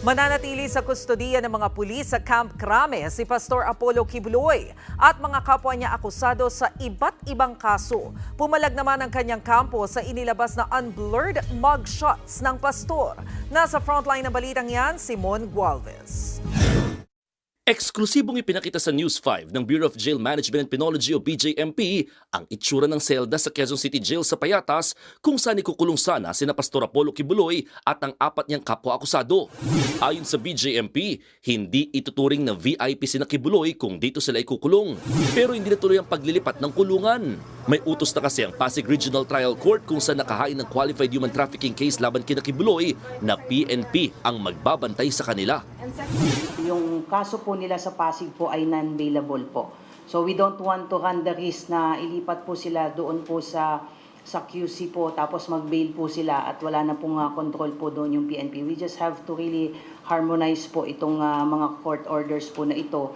Mananatili sa kustodiya ng mga pulis sa Camp Crame si Pastor Apollo Kibuloy at mga kapwa niya akusado sa iba't ibang kaso. Pumalag naman ang kanyang kampo sa inilabas na unblurred mugshots ng pastor. Nasa frontline ng balitang yan, Simon Gualvez. Eksklusibong ipinakita sa News 5 ng Bureau of Jail Management and Penology o BJMP ang itsura ng selda sa Quezon City Jail sa Payatas kung saan ikukulong sana sina Pastor Apollo Kibuloy at ang apat niyang kapwa-akusado. Ayon sa BJMP, hindi ituturing na VIP sina Kibuloy kung dito sila ikukulong. Pero hindi natuloy ang paglilipat ng kulungan. May utos na kasi ang Pasig Regional Trial Court kung saan nakahain ng qualified human trafficking case laban kina Kibuloy na PNP ang magbabantay sa kanila. Yung kaso po nila sa Pasig po ay non-bailable po. So we don't want to run the risk na ilipat po sila doon po sa sa QC po tapos mag-bail po sila at wala na pong ah, control po doon yung PNP. We just have to really harmonize po itong ah, mga court orders po na ito.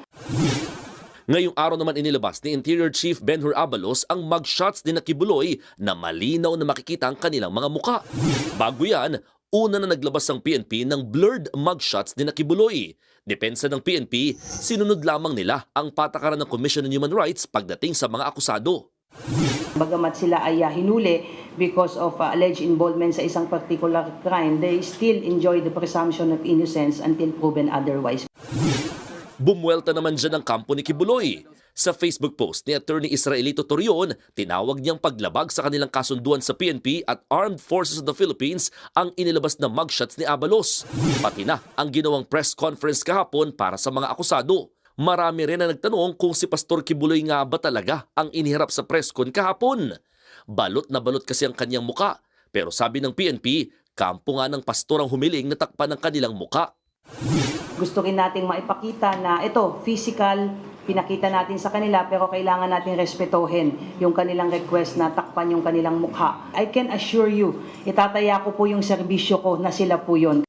Ngayong araw naman inilabas ni Interior Chief Benhur Abalos ang mugshots ni Nakibuloy na malinaw na makikita ang kanilang mga muka. Bago yan, una na naglabas ang PNP ng blurred mugshots ni Nakibuloy. Depensa ng PNP, sinunod lamang nila ang patakaran ng Commission on Human Rights pagdating sa mga akusado. Bagamat sila ay ah, hinuli because of ah, alleged involvement sa isang particular crime, they still enjoy the presumption of innocence until proven otherwise. Bumwelta naman dyan ang kampo ni Kibuloy. Sa Facebook post ni Attorney Israelito Torion, tinawag niyang paglabag sa kanilang kasunduan sa PNP at Armed Forces of the Philippines ang inilabas na mugshots ni Abalos. Pati na ang ginawang press conference kahapon para sa mga akusado. Marami rin na nagtanong kung si Pastor Kibuloy nga ba talaga ang inihirap sa press con kahapon. Balot na balot kasi ang kanyang muka. Pero sabi ng PNP, kampo nga ng pastor ang humiling na takpan ng kanilang muka. Gusto rin nating maipakita na ito, physical, pinakita natin sa kanila pero kailangan natin respetohin yung kanilang request na takpan yung kanilang mukha. I can assure you, itataya ko po yung serbisyo ko na sila po yun.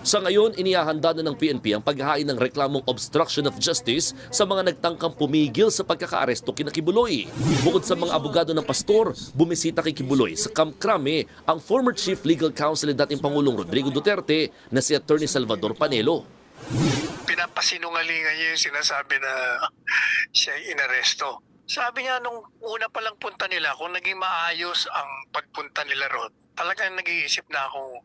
Sa ngayon, inihahanda na ng PNP ang paghahain ng reklamong obstruction of justice sa mga nagtangkang pumigil sa pagkakaaresto kina Kibuloy. Bukod sa mga abogado ng pastor, bumisita kay Kibuloy sa Camp Crame ang former Chief Legal Counsel ni dating Pangulong Rodrigo Duterte na si Attorney Salvador Panelo. pinapasinungalingan niya yung sinasabi na siya inaresto. Sabi niya nung una palang punta nila, kung naging maayos ang pagpunta nila ron, talagang nag-iisip na akong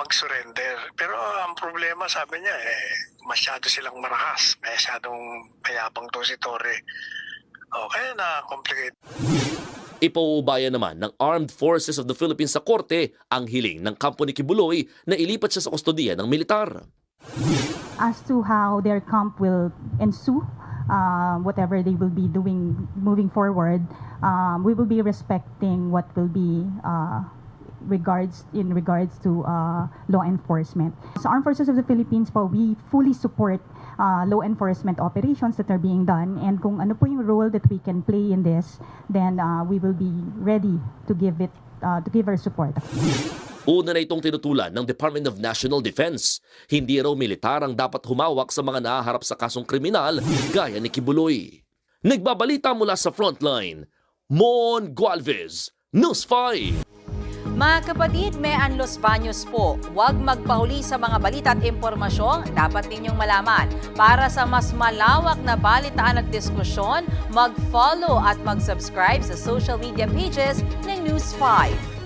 mag-surrender. Pero ang problema, sabi niya, eh, masyado silang marahas. Masyadong mayabang to si Torre. O, kaya na-complicate. Ipauubayan naman ng Armed Forces of the Philippines sa korte ang hiling ng kampo ni Kibuloy na ilipat siya sa kustodiya ng militar. as to how their camp will ensue, uh, whatever they will be doing moving forward, um, we will be respecting what will be uh, regards in regards to uh, law enforcement. So Armed Forces of the Philippines po, we fully support uh, law enforcement operations that are being done and kung ano po yung role that we can play in this, then uh, we will be ready to give it uh, to give our support. Una na itong tinutulan ng Department of National Defense. Hindi raw militar ang dapat humawak sa mga nahaharap sa kasong kriminal gaya ni Kibuloy. Nagbabalita mula sa frontline, Mon Gualvez, News 5. Mga kapatid, may Anlos Baños po. Huwag magpahuli sa mga balita at impormasyong dapat ninyong malaman. Para sa mas malawak na balitaan at diskusyon, mag-follow at mag-subscribe sa social media pages ng News 5.